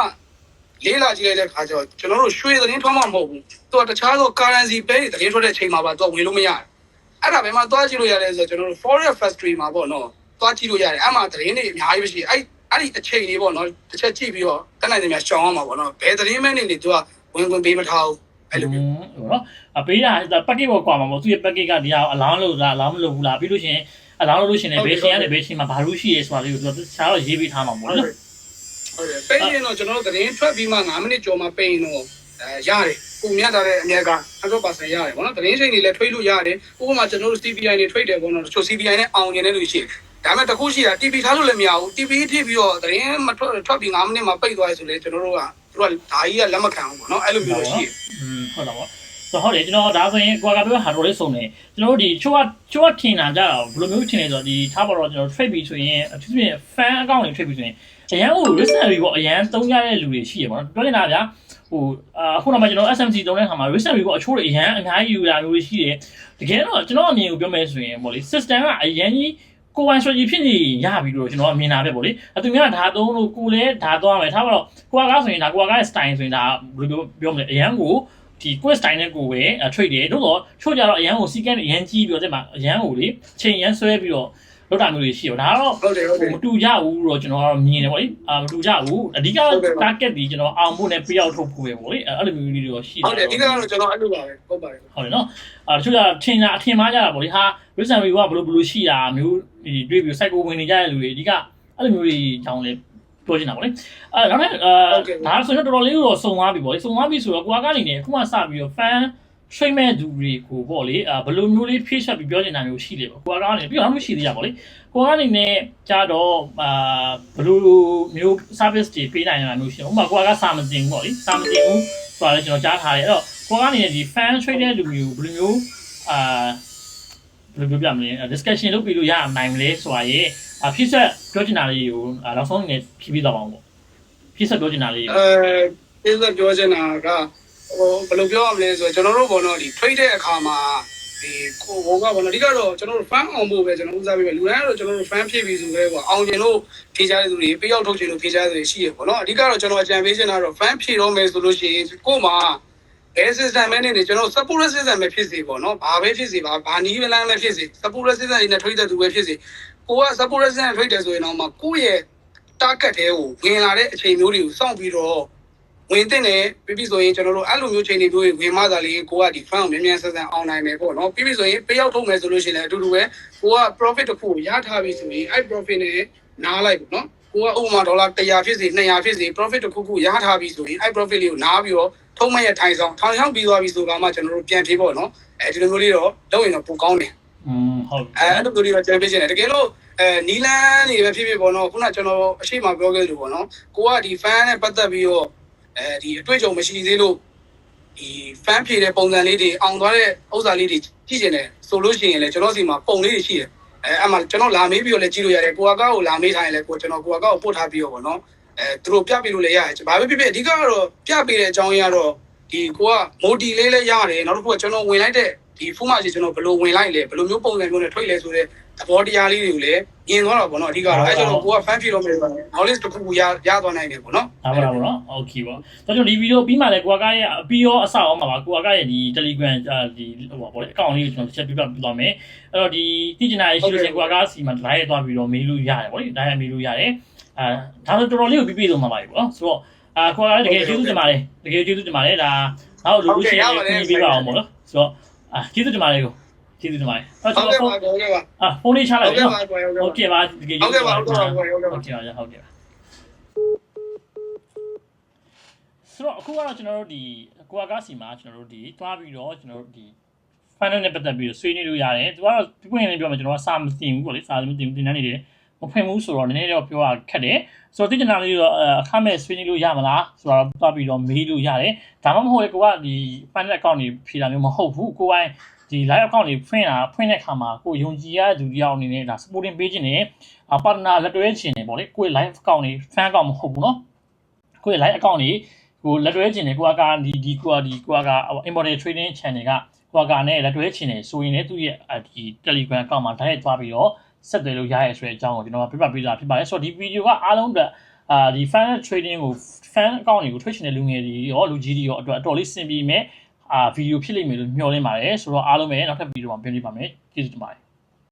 လေးလာကြည့်လိုက်တဲ့ခါကျတော့ကျွန်တော်တို့ရွှေသတင်းထွက်မှမဟုတ်ဘူးသူကတခြားသော currency ပဲသတင်းထွက်တဲ့ချိန်မှာပါသူကဝင်လို့မရတယ်အဲ့ဒါဘယ်မှာသွားကြည့်လို့ရတယ်ဆိုတော့ကျွန်တော်တို့ forest factory မှာပေါ့နော်သွားကြည့်လို့ရတယ်အဲ့မှာသတင်းတွေအများကြီးပဲရှိတယ်အဲ့အဲ့ဒီအချိန်လေးပေါ့နော်တစ်ချက်ကြည့်ပြီးတော့တက်နိုင်တယ်များရှောင်းအောင်ပါပေါ့နော်ဘယ်သတင်းမဲနေနေသူကဝင်ဝင်ပေးမထားဘူးအဲ့လိုမျိုးဟိုနော်အပေးတာပက်ကစ်ပေါ်ကွာမှာပေါ့သူရဲ့ပက်ကစ်ကဒီဟာအလောင်းလို့လားအလောင်းမလို့ဘူးလားပြီးလို့ရှိရင်အလောင်းလို့လို့ရှိရင်ဘေးရှင်ရတယ်ဘေးရှင်မှာဘာလို့ရှိရဲဆိုတာလေးကိုသူကတခြားတော့ရေးပေးထားမှာပေါ့နော် ဟုတ်တယ်ပေးရင်တော့ကျွန်တော်တို့သတင်းထွက်ပြီးမှ9မိနစ်ကျော်မှပေးရင်တော့အဲရတယ်ပုံမြတ်တာတဲ့အမြက်က100%ရတယ်ပေါ့နော်သတင်းချိန်တွေလည်းထွေးလို့ရတယ်ဥပမာကျွန်တော်တို့ CPI တွေထွေးတယ်ပေါ့နော်တချို့ CPI နဲ့အောင်နေတဲ့လူရှိတယ်ဒါပေမဲ့တခုရှိတာ TP ထားလို့လည်းမရဘူး TP ထိပြီးတော့သတင်းမထွက်ထွက်ပြီး9မိနစ်မှပိတ်သွားရဆိုလေကျွန်တော်တို့ကသူကဒါကြီးကလက်မခံဘူးပေါ့နော်အဲ့လိုမျိုးရှိတယ်อืมဟုတ်တော့ပေါ့ဆိုဟုတ်တယ်ကျွန်တော်ဒါဆိုရင်ကွာကပြောဟာတော်လေးစုံတယ်ကျွန်တော်တို့ဒီချိုးကချိုးကထင်တာကြတော့ဘယ်လိုမျိုးထင်လဲဆိုတော့ဒီထားပါတော့ကျွန်တော် trade ပြီးဆိုရင်အထူးသဖြင့် fan account တွေ trade ပြီးဆိုရင်အ ရန်ဟို risk and reward အရန်သုံးရတဲ့လူတွေရှိရပါတော့ပြောနေတာဗျာဟိုအခုတော့မှကျွန်တော် SMC သုံးတဲ့ခါမှာ risk and reward အချိုးတွေအရန်အများကြီးယူတာမျိုးတွေရှိတယ်တကယ်တော့ကျွန်တော်အမြင်ကိုပြောမယ်ဆိုရင်ပေါ့လေ system ကအရန်ကြီးကိုယ်ပိုင် strategy ဖြစ်နေရပြီလို့ကျွန်တော်အမြင်တာပဲပေါ့လေအသူများဒါသုံးလို့ကိုယ်လည်းဒါသွားမယ်ထားပါတော့ကိုကကားဆိုရင်ဒါကိုကကားရဲ့ style ဆိုရင်ဒါဘယ်လိုပြောမလဲအရန်ကိုဒီ quest style နဲ့ကိုပဲ trade တယ်တို့တော့ချို့ကြတော့အရန်ကို second အရန်ကြီးပြီးတော့တဲ့မှာအရန်ကိုလေချိန်ရန်ဆွဲပြီးတော့ လောက်တာမျိုးတွေရှိရောဒါကတော့ဟုတ်တယ်ဟုတ်တယ်မတူကြဘူးတော့ကျွန်တော်ကတော့မြင်တယ်ပေါ့လေအာမတူကြဘူးအဓိက target ဒီကျွန်တော်အောင်ဖို့နဲ့ payout ထုတ်ဖို့ပဲပေါ့လေအဲ့လိုမျိုးလေးတွေတော့ရှိဟုတ်တယ်အဓိကတော့ကျွန်တော်အဲ့လိုပါပဲဟုတ်ပါတယ်ဟုတ်တယ်နော်အာတချို့ကထင်တာအထင်မှားကြတာပေါ့လေဟာ risk and reward ကဘယ်လိုဘယ်လိုရှိတာမျိုးဒီတွေးပြီး cycle ဝင်နေကြတဲ့လူတွေအဓိကအဲ့လိုမျိုးတွေကြောင်းလေပြောချင်တာပေါ့လေအဲနောက်ထပ်အာဒါဆိုရင်တော်တော်လေးတော့စုံသွားပြီပေါ့လေစုံသွားပြီဆိုတော့ကိုကကနေနေခုမှစပြီးတော့ fan train မဲ့သူတွေကိုပေါ့လေအာဘယ်လိုမျိုးလေးဖြည့်ချက်ပြီးပြောချင်တာမျိုးရှိလေပေါ့ကိုကကနေပြီးတော့မှရှိသေးရပေါ့လေကိုကနေနေကြတော့အာဘယ်လိုမျိုး service တွေပေးနိုင်တာမျိုးရှိဥပမာကိုကစာမတင်ဘူးပေါ့လေစာမတင်ဘူးဆိုတာလည်းကျွန်တော်ကြားထားတယ်အဲ့တော့ကိုကနေဒီ fan train တဲ့လူမျိုးဘယ်လိုမျိုးအာဘယ်လိုပြောပြမလဲ discussion လုပ်ပြီးလို့ရနိုင်မလဲဆိုတာရေအဖြစ်ဆက်ပြောချင်တာလေးကိုနောက်ဆုံးအနေနဲ့ဖြည့်ပြီးတော့ပါအောင်ပေါ့ဖြစ်ဆက်ပြောချင်တာလေးအဲပြည့်စုံပြောချင်တာက ဟိုဘယ်လိုပြောရမလဲဆိုတော့ကျွန်တော်တို့ဘောနော်ဒီ trade တဲ့အခါမှာဒီကိုဘောကဘောနော်အဓိကတော့ကျွန်တော်တို့ fan အောင်ဖို့ပဲကျွန်တော်ဦးစားပေးပဲလူတိုင်းကတော့ကျွန်တော်တို့ fan ဖြစ်ပြီဆိုတော့ပေါ့အောင်ကျင်လို့ဖြေချတဲ့သူတွေပေးရောက်ထုတ်ချင်လို့ဖြေချတဲ့သူတွေရှိရပေါ့နော်အဓိကတော့ကျွန်တော်အကြံပေးချင်တာတော့ fan ဖြေတော့မယ်ဆိုလို့ရှိရင်ကို့မှာ base system နဲ့နေကျွန်တော် support system ပဲဖြစ်စေပေါ့နော်ဘာပဲဖြစ်စေဘာဘာနီးပလန်းပဲဖြစ်စေ support system တွေနဲ့ trade တဲ့သူပဲဖြစ်စေကိုက support system နဲ့ trade တယ်ဆိုရင်တော့မှကိုယ့်ရဲ့ target တွေကိုဝင်လာတဲ့အချိန်မျိုးတွေကိုစောင့်ပြီးတော့ ဝင်တဲ့နေပြပြဆိုရင်ကျွန်တော်တို့အဲ့လိုမျိုးချိန်တွေမျိုးဝင်မှသာလေကိုကဒီ fund ကိုမြန်မြန်ဆန်ဆန်အောင်နိုင်မယ်ပေါ့နော်ပြပြဆိုရင် payout ထုတ်မယ်ဆိုလို့ရှိရင်လည်းအတူတူပဲကိုက profit တစ်ခုကိုရထားပြီဆိုရင်အဲ့ profit နဲ့နားလိုက်ပေါ့နော်ကိုကဥပမာဒေါ်လာ100ဖြစ်စေ200ဖြစ်စေ profit တစ်ခုခုရထားပြီဆိုရင်အဲ့ profit လေးကိုနားပြီးတော့ထုံးမရဲ့ထိုင်ဆောင်ထောင်ချောင်းပြီးသွားပြီဆိုတော့မှကျွန်တော်တို့ပြန်ဖြေပေါ့နော်အဲဒီလိုမျိုးလေးတော့လုပ်ရင်တော့ပိုကောင်းတယ်อืมဟုတ်အဲအဲ့လိုမျိုးတွေတော့ကျန်ပေးခြင်းတယ်တကယ်လို့အဲနီလန်းနေပဲဖြစ်ဖြစ်ပေါ့နော်ခုနကျွန်တော်အရှိမပြောခဲ့လို့ပေါ့နော်ကိုကဒီ fan နဲ့ပတ်သက်ပြီးတော့ အဲဒီအတွေ့အကြုံမရှိသေးလို့ဒီ fan ဖြည့်တဲ့ပုံစံလေးတွေအောင်သွားတဲ့ဥစ္စာလေးတွေကြည့်ကျင်တယ်ဆိုလို့ရှိရင်လည်းကျွန်တော်စီမှာပုံလေးတွေရှိတယ်အဲအဲ့မှာကျွန်တော်လာမေးပြီးတော့လည်းကြည့်လို့ရတယ်ကိုကကောက်ကိုလာမေးထားရင်လည်းကိုကျွန်တော်ကိုကကောက်ကိုပို့ထားပြီးတော့ပေါ့နော်အဲသူတို့ပြပေးလို့လည်းရတယ်ဘာပဲဖြစ်ဖြစ်အဓိကတော့ပြပေးတဲ့အကြောင်းရင်းကတော့ဒီကိုက modi လေးလည်းရတယ်နောက်တစ်ခုကကျွန်တော်ဝင်လိုက်တဲ့ ဒီဖူးမှာရှိကျွန်တော်ဘယ်လိုဝင်လိုက်လဲဘယ်လိုမျိုးပုံစံမျိုးနဲ့ထွက်လဲဆိုတဲ့သဘောတရားလေးတွေကိုလည်းမြင်သွားတော့ဗောနော်အဓိကတော့အဲကျွန်တော်ကိုက fan ဖြစ်တော့မယ်ဆိုတော့ knowledge တစ်ခုခုရရသွားနိုင်တယ်ဗောနော်ဟုတ်ပါဘူးဗောနော် okay ဗောတော်တော်ဒီ video ပြီးမှလည်းကိုကရဲ့အပြီးရောအစအောင်ပါပါကိုကရဲ့ဒီ Telegram ဒီဟိုဗောလေအကောင့်လေးကိုကျွန်တော်ချက်ပြပြသွားမယ်အဲ့တော့ဒီတိကျနာရေးရှိလို့ရှင်ကိုကစီမှာ live သွားပြီးတော့မေးလို့ရတယ်ဗောလေ live မေးလို့ရတယ်အာဒါဆိုတော်တော်လေးကိုပြီးပြီးဆုံးမှာပါပြီဗောနော်ဆိုတော့အာကိုကလည်းတကယ်ကျေးဇူးတင်ပါတယ်တကယ်ကျေးဇူးတင်ပါတယ်ဒါနောက်လိုလို့ရှိရင်ပြီးပါအောင်ဗောနော်ဆိုတော့ အာကျေးဇူးတင်ပါတယ်ကိုကျေးဇူးတင်ပါတယ်အဲ့ဟုတ်ကျွန်ကဲ့တော်ပါဟုတ်ကဲ့ပါအာဖုန်းလေးချလိုက်ဟုတ်ပြီကဲ့နော်ပါကိုဟုတ်ကဲ့ပါဟုတ်ကဲ့ပါဒီကေဟုတ်ကဲ့ပါဟုတ်ကဲ့ပါဟုတ်ကဲ့ပါဟုတ်ကဲ့ပါဟုတ်ကဲ့ပါဆိုတော့အခုကတော့ကျွန်တော်တို့ဒီကိုကားစီမှာကျွန်တော်တို့ဒီတွားပြီးတော့ကျွန်တော်တို့ဒီ final နဲ့ပတ်သက်ပြီးတော့ဆွေးနွေးလို့ရတယ်သူကတော့ပြပွင့်နေပြောမှာကျွန်တော်ကစာမသိဘူးပေါ့လေစာမသိဘူးတင်တန်းနေတယ် မဖွင့်ဘူးဆိုတော့နည်းနည်းတော့ပြောရခက်တယ်ဆိုတော့တိကျနာလေးတော့အခမဲ့ဆွေးနွေးလို့ရမလားဆိုတော့တွားပြီးတော့မေးလို့ရတယ်ဒါမှမဟုတ်လေကိုကဒီ final account တွေဖြေတာမျိုးမဟုတ်ဘူးကိုကဒီ live account တွေဖွင့်တာဖွင့်တဲ့ခါမှာကိုယုံကြည်ရတဲ့သူတယောက်အနေနဲ့ဒါ supporting page နေအပါတနာလက်တွဲချင်တယ်ပေါ့လေကို live account တွေ fan account မဟုတ်ဘူးเนาะကို live account တွေကိုလက်တွဲချင်တယ်ကိုကဒီဒီကိုကဒီကိုက imported trading channel ကကိုကနဲ့လက်တွဲချင်တယ်ဆိုရင်လည်းသူ့ရဲ့ဒီ Telegram account မှာ direct သွားပြီးတော့ ဆက်သွယ်လို့ရရဲဆိုတဲ့အကြောင်းကိုကျွန်တော်ပြပြပေးတာဖြစ်ပါတယ်ဆိုတော့ဒီဗီဒီယိုကအားလုံးအတွက်အာဒီ fan trading ကို fan account တွေကိုထွေးချင်တဲ့လူငယ်တွေရောလူကြီးတွေရောအတွက်အတော်လေးစင်ပြီးမဲ့အာဗီဒီယိုဖြစ်လိမ့်မယ်လို့မျှော်လင့်ပါတယ်ဆိုတော့အားလုံးပဲနောက်ထပ်ဗီဒီယိုမှာပြန်ပြပါမယ်ကျေးဇူးတင်ပါတယ်